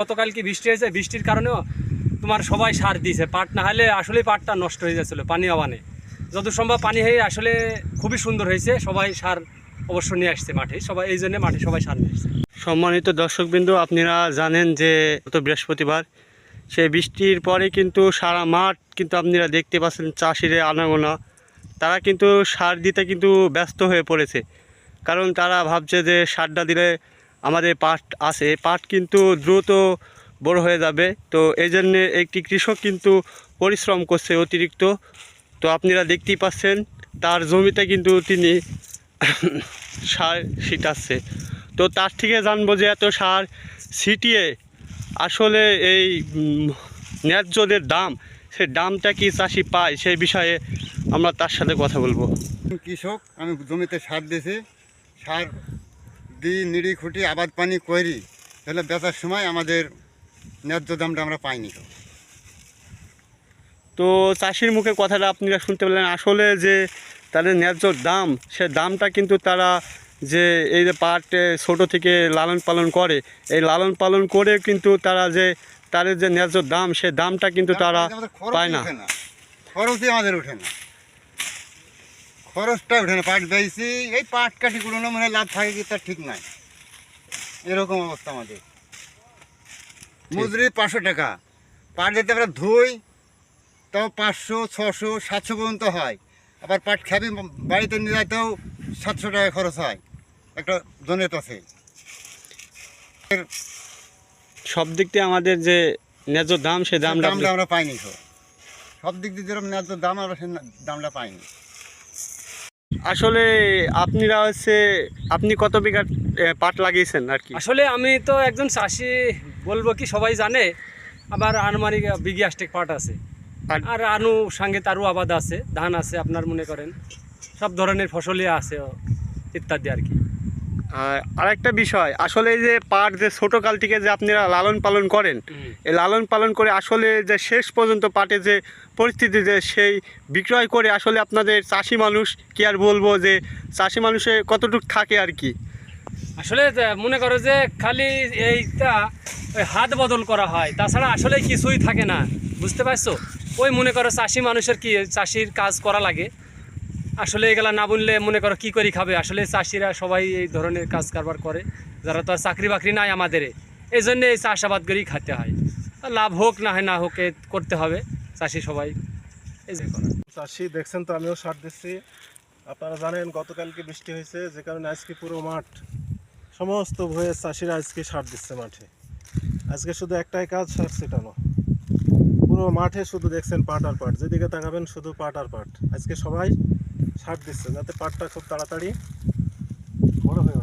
গতকাল কি বৃষ্টি হয়েছে, বৃষ্টির কারণেও তোমার সবাই সার দিয়েছে। পাট না হলে আসলেই পাটটা নষ্ট হয়ে যাচ্ছিল, পানি অবানে। যত সম্ভব পানি হয়ে আসলে খুবই সুন্দর হয়েছে, সবাই সার অবশ্য নিয়ে আসছে মাঠে, সবাই এই জন্য মাঠে সবাই সার নিয়ে আসছে। সম্মানিত দর্শকবৃন্দু, আপনারা জানেন যে গত বৃহস্পতিবার সেই বৃষ্টির পরে কিন্তু সারা মাঠ কিন্তু আপনারা দেখতে পাচ্ছেন চাষিরে আনাগোনা। তারা কিন্তু সার দিতে কিন্তু ব্যস্ত হয়ে পড়েছে। কারণ তারা ভাবছে যে সারটা দিলে আমাদের পাট আছে। পাট কিন্তু দ্রুত বড় হয়ে যাবে। তো এই জন্যে একটি কৃষক কিন্তু পরিশ্রম করছে অতিরিক্ত। তো আপনারা দেখতেই পাচ্ছেন, তার জমিতে কিন্তু তিনি সার ছিটাচ্ছে। তো তার থেকে জানব যে এত সার ছিটিয়ে আসলে এই ন্যায্যদের দাম, সে দামটা কি চাষি পায় সেই বিষয়ে আমরা তার সাথে কথা বলব। কৃষক, আমি জমিতে সার দিয়েছি। সার দিই নিড়ি খুঁটি আবাদ পানি করি তাহলে বেচার সময় আমাদের ন্যায্য দামটা আমরা পাইনি তো। তো চাষির মুখে কথাটা আপনারা শুনতে পেলেন। আসলে যে তাদের ন্যায্য দাম সে দামটা কিন্তু তারা যে এই যে পাট ছোটো থেকে লালন পালন করে এই লালন পালন করে কিন্তু তারা যে তাদের যে ন্যায্য দাম সে দামটা কিন্তু তারা পায় না। খরচই আমাদের ওঠে না। খরচটা ওঠে না পাট বেয়েছি এই পাট কাঠি কুড়োনো মানে লাভ থাকে কি তার ঠিক নাই। এরকম অবস্থা আমাদের। মজুরি পাঁচশো টাকা। পাট যেতে আমরা ধুই তাও পাঁচশো ছশো সাতশো পর্যন্ত হয়। আবার পাট খাবি বাড়িতে নিয়ে যেতেও সাতশো টাকা খরচ হয়। একটা জনের আছে সব দিক দিয়ে আমাদের যে ন্যায্য দাম সে দামটা দামটা আমরা পাইনি তো। সব দিক দিয়ে যেরকম ন্যায্য দাম আমরা সে দামটা পাইনি। আসলে আপনিরা হচ্ছে আপনি কত বিঘা পাট লাগিয়েছেন আর কি? আসলে আমি তো একজন চাষি বলব কি সবাই জানে আমার আনুমানিক বিঘি আষ্টেক পাট আছে। আর- আনু সঙ্গে তারও আবাদ আছে ধান আছে আপনার মনে করেন সব ধরনের ফসলই আছে ইত্যাদি আর কি। আরেকটা বিষয় আসলে এই যে পাট যে ছোটো কাল থেকে যে আপনারা লালন পালন করেন এই লালন পালন করে আসলে যে শেষ পর্যন্ত পাটে যে পরিস্থিতি যে সেই বিক্রয় করে আসলে আপনাদের চাষি মানুষ কি আর বলব যে চাষি মানুষে কতটুকু থাকে আর কি? আসলে মনে করো যে খালি এইটা ওই হাত বদল করা হয় তাছাড়া আসলে কিছুই থাকে না বুঝতে পারছ? ওই মনে করো চাষি মানুষের কি চাষির কাজ করা লাগে। আসলে এগুলা না বললে মনে করো কি করি খাবে? আসলে চাষিরা সবাই এই ধরনের কাজ কারবার করে। যারা তো আর চাকরি বাকরি নাই আমাদের এই জন্য এই চাষাবাদ করেই খাতে হয়। লাভ হোক না হয় না হোক করতে হবে চাষি সবাই। এই যে চাষি, দেখছেন তো আমিও সার দিচ্ছি। আপনারা জানেন, গতকালকে বৃষ্টি হয়েছে, যে কারণে আজকে পুরো মাঠ, সমস্ত ভয়ে চাষিরা আজকে সার দিচ্ছে মাঠে। আজকে শুধু একটাই কাজ, সার ছিটানো। পুরো মাঠে শুধু দেখছেন পাট আর পাট। যেদিকে তাকাবেন, শুধু পাট আর পাট। আজকে সবাই সার দিচ্ছে যাতে পাটটা খুব তাড়াতাড়ি বড় হয়ে